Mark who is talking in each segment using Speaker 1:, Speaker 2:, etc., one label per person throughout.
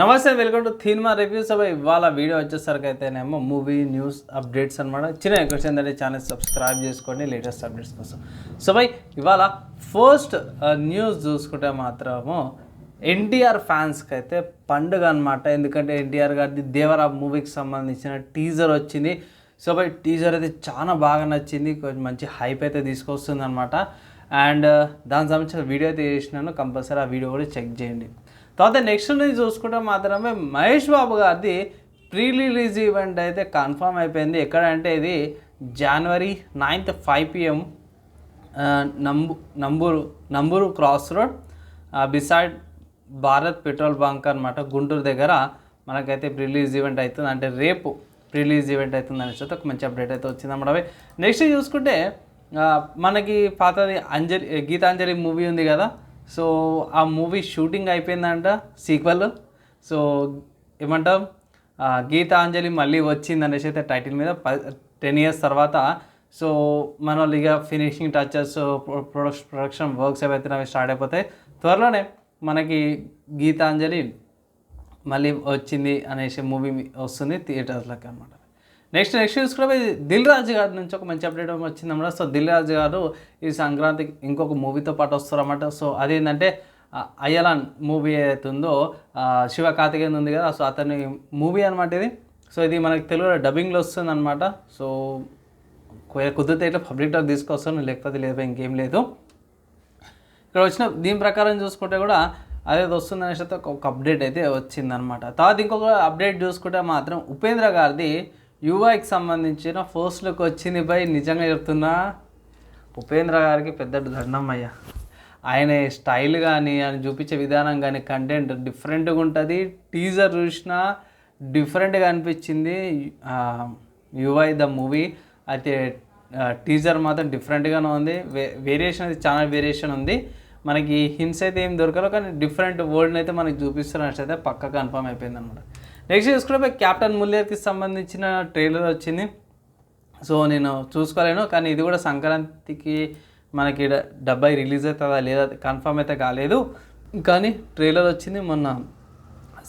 Speaker 1: నమస్తే welcome to cinema reviews అవి ఇవాళ వీడియో వచ్చేసరికి అయితేనేమో మూవీ న్యూస్ అప్డేట్స్ అనమాట చిన్న రిక్వెస్ట్ ఏంటంటే ఛానల్ సబ్స్క్రైబ్ చేసుకోండి లేటెస్ట్ అప్డేట్స్ కోసం. సో బై ఇవాళ ఫస్ట్ న్యూస్ uh, చూసుకుంటే మాత్రము ఎన్టీఆర్ ఫ్యాన్స్కి అయితే పండుగ అనమాట ఎందుకంటే ఎన్టీఆర్ గారిది దేవరా మూవీకి సంబంధించిన టీజర్ వచ్చింది. సో బై టీజర్ అయితే చాలా బాగా నచ్చింది. కొంచెం మంచి హైప్ అయితే తీసుకొస్తుంది అనమాట అండ్ uh, దానికి సంబంధించిన వీడియో అయితే చేసినాను. కంపల్సరీ ఆ వీడియో కూడా చెక్ చేయండి. తర్వాత నెక్స్ట్ నుంచి చూసుకుంటే మాత్రమే మహేష్ బాబు గారిది ప్రీ రిలీజ్ ఈవెంట్ అయితే కన్ఫర్మ్ అయిపోయింది. ఎక్కడంటే ఇది జనవరి ninth five PM నంబు Namburu Namburu cross road beside Bharat petrol bunk అనమాట గుంటూరు దగ్గర మనకైతే రిలీజ్ ఈవెంట్ అవుతుంది. అంటే రేపు రిలీజ్ ఈవెంట్ అవుతుంది అనేసి ఒక మంచి అప్డేట్ అయితే వచ్చింది అన్నమాట. నెక్స్ట్ చూసుకుంటే మనకి పాతది అంజలి గీతాంజలి మూవీ ఉంది కదా సో ఆ మూవీ షూటింగ్ అయిపోయిందంట సీక్వెల్. సో ఏమంటాం? ఆ, గీతాంజలి మళ్ళీ వచ్చింది అనేసి అయితే టైటిల్ మీద టెన్ ఇయర్స్ తర్వాత. సో మన వాళ్ళు ఇక finishing touches production production works ఏవైతే అవి స్టార్ట్ అయిపోతాయి త్వరలోనే మనకి గీతాంజలి మళ్ళీ వచ్చింది అనేసి మూవీ వస్తుంది థియేటర్లకు అనమాట నెక్స్ట్ నెక్స్ట్ చూసుకుంటే దిల్ రాజు గారి నుంచి ఒక మంచి అప్డేట్ వచ్చింది అన్నమాట సో దిల్ రాజు గారు ఈ సంక్రాంతికి ఇంకొక మూవీతో పాటు వస్తారన్నమాట. సో అదేంటంటే అయ్యలాన్ మూవీ ఏదైతే ఉందో శివ కార్తికేయన్ ఉంది కదా సో అతని మూవీ అనమాట ఇది. సో ఇది మనకి తెలుగులో డబ్బింగ్లో వస్తుంది అనమాట సో కుదిరితే ఇట్లా పబ్లిక్ తీసుకొస్తాను లేకపోతే లేదు ఇంకేం లేదు. ఇక్కడ వచ్చిన దీని ప్రకారం చూసుకుంటే కూడా అదే వస్తుంది అనేసి అయితే ఒక అప్డేట్ అయితే వచ్చిందనమాట తర్వాత ఇంకొక అప్డేట్ చూసుకుంటే మాత్రం ఉపేంద్ర గారిది యువకి సంబంధించిన పోస్టులకు వచ్చింది పై నిజంగా చెప్తున్నా. ఉపేంద్ర గారికి పెద్ద దండం అయ్యా. ఆయన స్టైల్ కానీ ఆయన చూపించే విధానం కానీ కంటెంట్ డిఫరెంట్గా ఉంటుంది. టీజర్ చూసినా డిఫరెంట్గా అనిపించింది. UI the movie. అయితే టీజర్ మాత్రం డిఫరెంట్గానే ఉంది. వే వేరియేషన్ అయితే చాలా వేరియేషన్ ఉంది. మనకి హింస అయితే ఏం దొరకదు కానీ డిఫరెంట్ వరల్డ్ని అయితే మనకి చూపిస్తున్నట్టు అయితే పక్క కన్ఫర్మ్ అయిపోయింది అనమాట నెక్స్ట్ చూసుకుంటే క్యాప్టెన్ ముల్లేర్కి సంబంధించిన ట్రైలర్ వచ్చింది. సో నేను చూసుకోలేను కానీ ఇది కూడా సంక్రాంతికి మనకి డ- డెబ్బై రిలీజ్ అవుతుందా లేదా కన్ఫర్మ్ అయితే కాలేదు. కానీ ట్రైలర్ వచ్చింది మొన్న.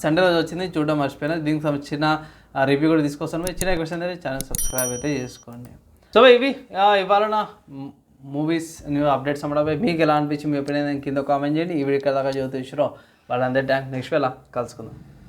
Speaker 1: సండే రోజు వచ్చింది చూడడం మర్చిపోయినా. దీనికి సంబంధించిన రివ్యూ కూడా తీసుకొస్తాను. చిన్న క్వశ్చన్ అయితే ఛానల్ సబ్స్క్రైబ్ అయితే చేసుకోండి. సో ఇవి ఇవాళ నా మూవీస్ న్యూ అప్డేట్స్ అమ్మడం మీకు ఎలా అనిపించి మీ ఒపీనియన్ కింద కామెంట్ చేయండి. ఈ వీడియో దాకా చదువుతూ వాళ్ళందరి ట్యాంక్ నెక్స్ట్ వేళ కలుసుకుందాం.